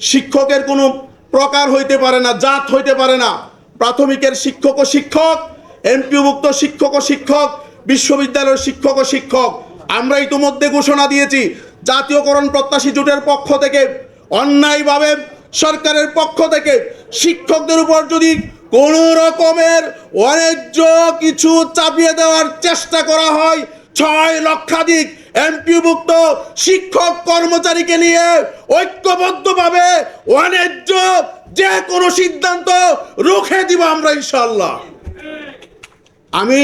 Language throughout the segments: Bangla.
শিক্ষকের কোনো প্রকার হইতে পারে না, জাত হইতে পারে না। প্রাথমিকের শিক্ষক ও শিক্ষক এমপিভুক্ত শিক্ষক ও শিক্ষক, বিশ্ববিদ্যালয়ের শিক্ষক ও শিক্ষক। আমরা ইতিমধ্যে ঘোষণা দিয়েছি, জাতীয়করণ প্রত্যাশী জোটের পক্ষ থেকে অন্যায়ভাবে সরকারের পক্ষ থেকে শিক্ষকদের উপর যদি কোনো রকমের অন্যায্য কিছু চাপিয়ে দেওয়ার চেষ্টা করা হয়, ছয় লক্ষাধিক এমপিভুক্ত শিক্ষক কর্মচারীকে নিয়ে ঐক্যবদ্ধভাবে অন্যায্য যে কোনো সিদ্ধান্ত রুখে দিব আমরা ইনশাল্লাহ আমি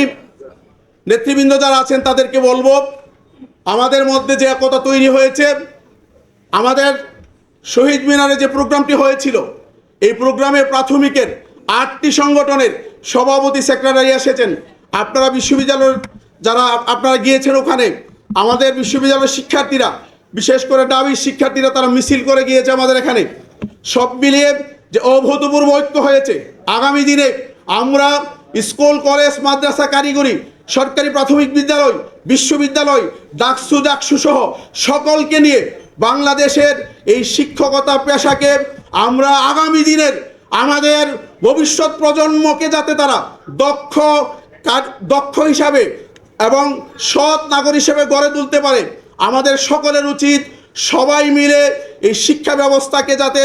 নেতৃবৃন্দ যারা আছেন তাদেরকে বলব, আমাদের মধ্যে যে একতা তৈরি হয়েছে, আমাদের শহীদ মিনারে যে প্রোগ্রামটি হয়েছিল, এই প্রোগ্রামে প্রাথমিকের আটটি সংগঠনের সভাপতি সেক্রেটারি এসেছেন। আপনারা বিশ্ববিদ্যালয়ের যারা আপনারা গিয়েছেন ওখানে আমাদের বিশ্ববিদ্যালয়ের শিক্ষার্থীরা, বিশেষ করে ডাবির শিক্ষার্থীরা তারা মিছিল করে গিয়েছে আমাদের এখানে। সব মিলিয়ে যে অভূতপূর্ব ঐক্য হয়েছে, আগামী দিনে আমরা স্কুল, কলেজ, মাদ্রাসা, কারিগরি, সরকারি প্রাথমিক বিদ্যালয়, বিশ্ববিদ্যালয়, ডাকসু ডাকসু সহ সকলকে নিয়ে বাংলাদেশের এই শিক্ষকতা পেশাকে আমরা আগামী দিনের আমাদের ভবিষ্যৎ প্রজন্মকে যাতে তারা দক্ষ দক্ষ হিসাবে এবং সৎ নাগরিক হিসেবে গড়ে তুলতে পারে। আমাদের সকলের উচিত সবাই মিলে এই শিক্ষা ব্যবস্থাকে যাতে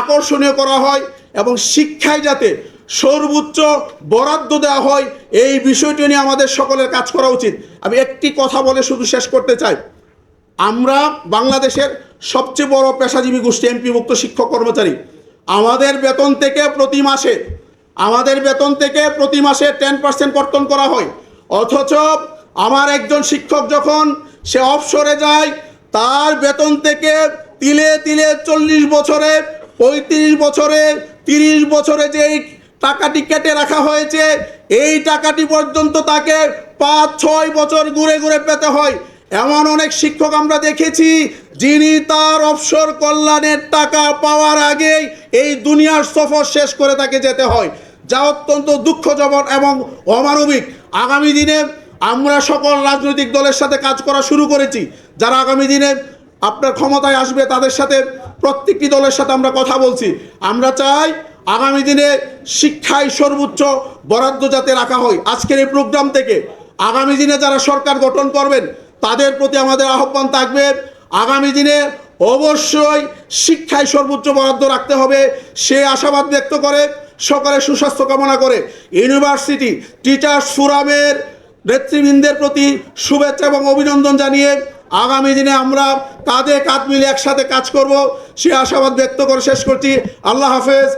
আকর্ষণীয় করা হয় এবং শিক্ষায় যাতে সর্বোচ্চ বরাদ্দ দেওয়া হয়, এই বিষয়টি নিয়ে আমাদের সকলের কাজ করা উচিত। আমি একটি কথা বলে শুধু শেষ করতে চাই। আমরা বাংলাদেশের সবচেয়ে বড় পেশাজীবী গোষ্ঠী, এমপিভুক্ত শিক্ষক কর্মচারী। আমাদের বেতন থেকে প্রতি মাসে, আমাদের বেতন থেকে প্রতি মাসে টেন পার্সেন্ট কর্তন করা হয়। অথচ আমার একজন শিক্ষক যখন সে অবসরে যায়, তার বেতন থেকে তিলে তিলে চল্লিশ বছরে, পঁয়ত্রিশ বছরে, তিরিশ বছরে যেই টাকাটি কেটে রাখা হয়েছে, এই টাকাটি পর্যন্ত তাকে পাঁচ, ছয় বছর ঘুরে ঘুরে পেতে হয়। এমন অনেক শিক্ষক আমরা দেখেছি, যিনি তার অবসর কল্যাণের টাকা পাওয়ার আগেই এই দুনিয়ার সফর শেষ করে তাকে যেতে হয়। যা অত্যন্ত দুঃখজনক এবং অমানবিক। আগামী দিনে আমরা সকল রাজনৈতিক দলের সাথে কাজ করা শুরু করেছি। যারা আগামী দিনে আপনার ক্ষমতায় আসবে, তাদের সাথে প্রত্যেকটি দলের সাথে আমরা কথা বলছি। আমরা চাই আগামী দিনে শিক্ষায় সর্বোচ্চ বরাদ্দ যাতে রাখা হয়। আজকের এই প্রোগ্রাম থেকে আগামী দিনে যারা সরকার গঠন করবেন, তাদের প্রতি আমাদের আহ্বান থাকবে, আগামী দিনে অবশ্যই শিক্ষায় সর্বোচ্চ বরাদ্দ রাখতে হবে, সে আশাবাদ ব্যক্ত করে সকলে সুস্বাস্থ্য কামনা করে। ইউনিভার্সিটি, টিচার্স ফোরামের নেতৃবৃন্দের প্রতি শুভেচ্ছা এবং অভিনন্দন জানিয়ে আগামী দিনে আমরা কাঁধে কাঁধ মিলে একসাথে কাজ করব। সে আশাবাদ ব্যক্ত করে শেষ করছি। আল্লাহ হাফেজ।